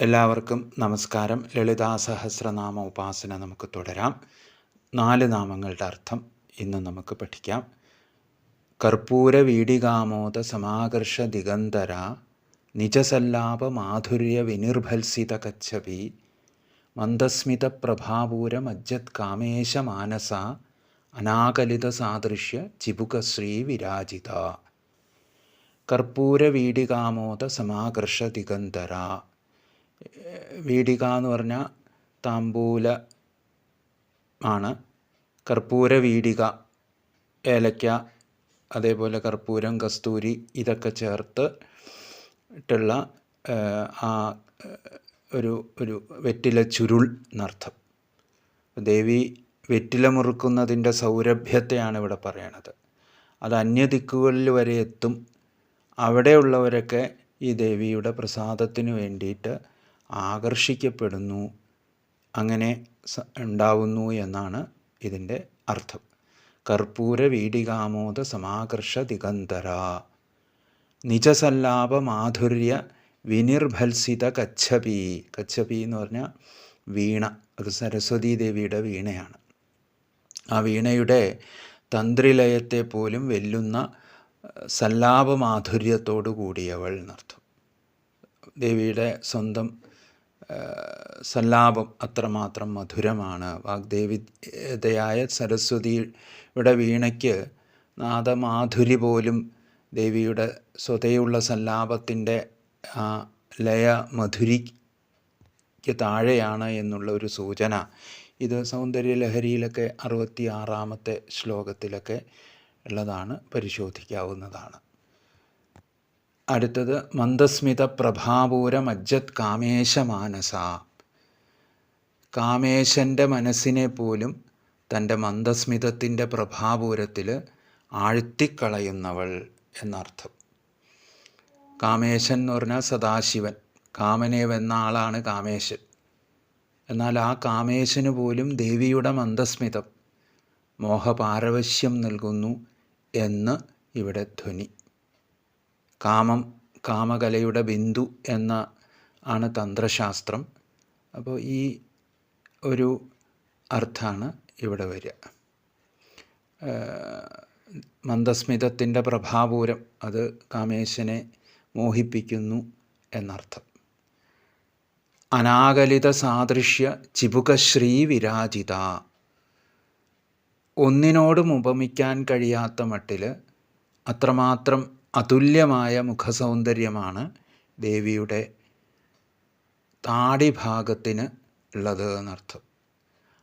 എല്ലാവർക്കും നമസ്കാരം. ലളിതാ സഹസ്രനാമ ഉപാസന നമുക്ക് തുടരാം. നാല് നാമങ്ങളുടെ അർത്ഥം ഇന്ന് നമുക്ക് പഠിക്കാം. കർപ്പൂര വീടികാമോദ സമാകർഷ ദിഗന്ധര നിജസല്ലാപ മാധുര്യ വിനിർഭൽസിത കച്ഛപി മന്ദസ്മിത പ്രഭാപൂര മജ്ജത് കാമേശ മാനസ അനാകലിത സാദൃശ്യ ചിബുകശ്രീ വിരാജിത. കർപ്പൂര വീടികാമോദ സമാകർഷ ദിഗന്തര വീടിക എന്ന് പറഞ്ഞാൽ താംബൂല ആണ്. കർപ്പൂര വീടിക ഏലക്ക അതേപോലെ കർപ്പൂരം കസ്തൂരി ഇതൊക്കെ ചേർത്ത് ഇട്ടുള്ള ആ ഒരു ഒരു വെറ്റില ചുരുൾ എന്നർത്ഥം. ദേവി വെറ്റില മുറുക്കുന്നതിന്റെ സൗരഭ്യത്തെയാണ് ഇവിടെ പറയണത്. അത് അന്യദിക്കുകളിൽ വരെ എത്തും. അവിടെയുള്ളവരൊക്കെ ഈ ദേവിയുടെ പ്രസാദത്തിന് വേണ്ടിയിട്ട് ആകർഷിക്കപ്പെടുന്നു അങ്ങനെ ഉണ്ടാവുന്നു എന്നാണ് ഇതിന്റെ അർത്ഥം. കർപ്പൂര വീടികാമോദ സമാകർഷ ദിഗന്ധര നിജസല്ലാപ മാധുര്യ വിനിർഭത്സിത കച്ഛപി. കച്ഛപി എന്ന് പറഞ്ഞാൽ വീണ അത് സരസ്വതീ ദേവിയുടെ വീണയാണ്. ആ വീണയുടെ തന്ത്രിലയത്തെ പോലും വെല്ലുന്ന സല്ലാപമാധുര്യത്തോടു കൂടിയവൾ എന്നർത്ഥം. ദേവിയുടെ സ്വന്തം സല്ലാപം അത്രമാത്രം മധുരമാണ്. വാഗ്ദേവിതയായ സരസ്വതിയുടെ വീണയ്ക്ക് നാദമാധുരി പോലും ദേവിയുടെ സ്വതയുള്ള സല്ലാപത്തിന്റെ ആ ലയ മധുരിക്ക് താഴെയാണ് എന്നുള്ള ഒരു സൂചന. ഇത് സൗന്ദര്യലഹരിയിലൊക്കെ അറുപത്തി ആറാമത്തെ ശ്ലോകത്തിലൊക്കെ ഉള്ളതാണ് പരിശോധിക്കാവുന്നതാണ്. അടുത്തത് മന്ദസ്മിത പ്രഭാപൂര മജ്ജത് കാമേശ മാനസ. കാമേശന്റെ മനസ്സിനെ പോലും തന്റെ മന്ദസ്മിതത്തിന്റെ പ്രഭാപൂരത്തിൽ ആഴ്ത്തിക്കളയുന്നവൾ എന്നർത്ഥം. കാമേശൻ എന്ന് പറഞ്ഞാൽ സദാശിവൻ. കാമനേവ് എന്ന ആളാണ് കാമേശൻ. എന്നാൽ ആ കാമേശന് പോലും ദേവിയുടെ മന്ദസ്മിതം മോഹപാരവശ്യം നൽകുന്നു എന്ന് ഇവിടെ ധ്വനി. കാമം കാമകലയുടെ ബിന്ദു എന്ന ആണ് തന്ത്രശാസ്ത്രം. അപ്പോൾ ഈ ഒരു അർത്ഥമാണ് ഇവിടെ വരിക. മന്ദസ്മിതത്തിന്റെ പ്രഭാപൂരം അത് കാമേശനെ മോഹിപ്പിക്കുന്നു എന്നർത്ഥം. അനാകലിത സാദൃശ്യ ചിബുകശ്രീ ശ്രീവിരാജിത ഒന്നിനോടും ഉപമിക്കാൻ കഴിയാത്ത മട്ടിൽ അത്രമാത്രം അതുല്യമായ മുഖസൗന്ദര്യമാണ് ദേവിയുടെ താടിഭാഗത്തിന് ഉള്ളത് എന്നർത്ഥം.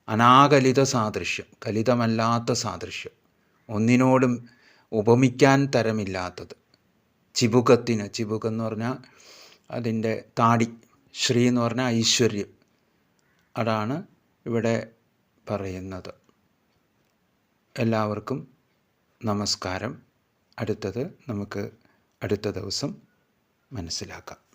അനാകലിത സാദൃശ്യം കലിതമല്ലാത്ത സാദൃശ്യം ഒന്നിനോടും ഉപമിക്കാൻ തരമില്ലാത്തത്. ചിബുകത്തിന് ചിബുകെന്ന് പറഞ്ഞാൽ അതിന്റെ താടി ശ്രീ എന്ന് പറഞ്ഞാൽ ഐശ്വര്യം. അതാണ് ഇവിടെ പറയുന്നത്. എല്ലാവർക്കും നമസ്കാരം. അടുത്തത് നമുക്ക് അടുത്ത ദിവസം മനസ്സിലാക്കാം.